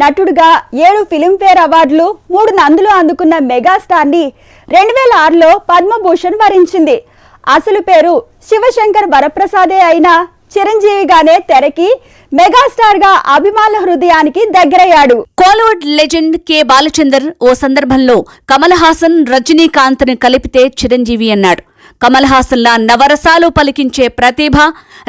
నటుడుగా ఏడు ఫిలింఫేర్ అవార్డులు మూడు నందులు అందుకున్న మెగాస్టార్ని రెండు వేల ఆరులో పద్మభూషణ్ వరించింది. అసలు పేరు శివశంకర్ వరప్రసాదే అయినా చిరంజీవిగానే తెరకి మెగాస్టార్గా అభిమానుల హృదయానికి దగ్గరయ్యాడు. కోలీవుడ్ లెజెండ్ కె బాలచందర్ ఓ సందర్భంలో కమల్ హాసన్ రజనీకాంత్ని కలిపితే చిరంజీవి అన్నాడు. కమల్ హాసన్ లా నవరసాలు పలికించే ప్రతిభ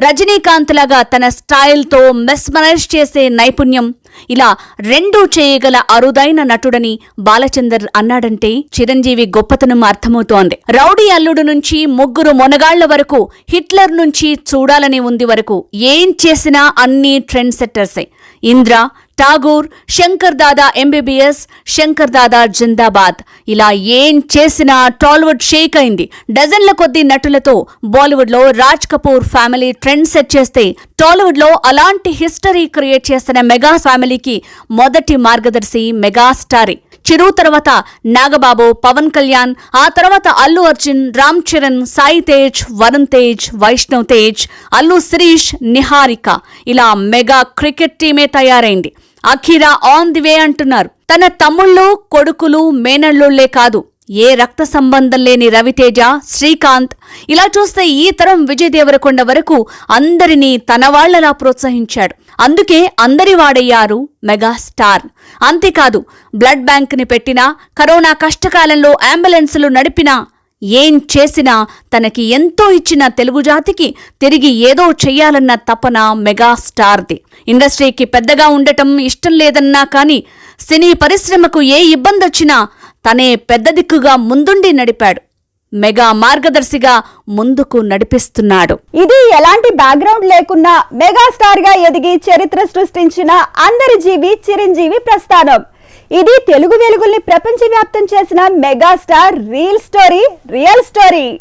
రజనీకాంత్ లాగా తన స్టైల్తో మెస్మరైజ్ చేసే నైపుణ్యం ఇలా రెండూ చేయగల అరుదైన నటుడని బాలచందర్ అన్నాడంటే చిరంజీవి గొప్పతనం అర్థమవుతోంది. రౌడీ అల్లుడు నుంచి ముగ్గురు మొనగాళ్ళ వరకు హిట్లర్ నుంచి చూడాలని ఉంది వరకు ఏం చేసినా అన్ని ట్రెండ్ సెట్టర్సే. ఇంద్ర ఠాగూర్ శంకర్ దాదా ఎంబీబీఎస్ శంకర్ దాదా జిందాబాద్. ఇలా ఏం చేసినా టాలీవుడ్ షేక్ అయింది. డజన్ల కొద్దీ నటులతో బాలీవుడ్లో Raj Kapoor family trend set చేస్తే టాలీవుడ్లో అలాంటి హిస్టరీ క్రియేట్ చేస్తున్న మెగా ఫ్యామిలీకి మొదటి మార్గదర్శి మెగాస్టారే చిరు తర్వాత నాగబాబు పవన్ కళ్యాణ్ ఆ తర్వాత అల్లు అర్జున్ రామ్ చరణ్ సాయి తేజ్ వరుణ్ తేజ్ వైష్ణవ్ తేజ్ అల్లు శిరీష్ నిహారిక. ఇలా మెగా క్రికెట్ టీమే తయారైంది. అఖీరా ఆన్ ది వే అంటున్నారు. తన తమ్ముళ్ళు కొడుకులు మేనళ్ళుళ్ళే కాదు. ఏ రక్త సంబంధం లేని రవితేజ శ్రీకాంత్. ఇలా చూస్తే ఈ తరం విజయ్ దేవరకొండ వరకు అందరినీ తన వాళ్ళలా ప్రోత్సహించాడు. అందుకే అందరి వాడయ్యారు మెగాస్టార్ అంతేకాదు బ్లడ్ బ్యాంక్ని పెట్టినా కరోనా కష్టకాలంలో అంబులెన్సులు నడిపినా ఏం చేసినా తనకి ఎంతో ఇచ్చిన తెలుగు జాతికి తిరిగి ఏదో చెయ్యాలన్న తపన మెగాస్టార్ది. ఇండస్ట్రీకి పెద్దగా ఉండటం ఇష్టం లేదన్నా కానీ సినీ పరిశ్రమకు ఏ ఇబ్బందొచ్చినా తనే పెద్ద దిక్కుగా ముందుండి నడిపాడు. మెగా మార్గదర్శిగా ముందుకు నడిపిస్తున్నాడు. ఇది ఎలాంటి బ్యాక్గ్రౌండ్ లేకున్నా మెగాస్టార్గా ఎదిగి చరిత్ర సృష్టించిన అందరి జీవి చిరంజీవి ప్రస్థానం. ఇది తెలుగు వెలుగుల్ని ప్రపంచవ్యాప్తం చేసిన megastar reel story real story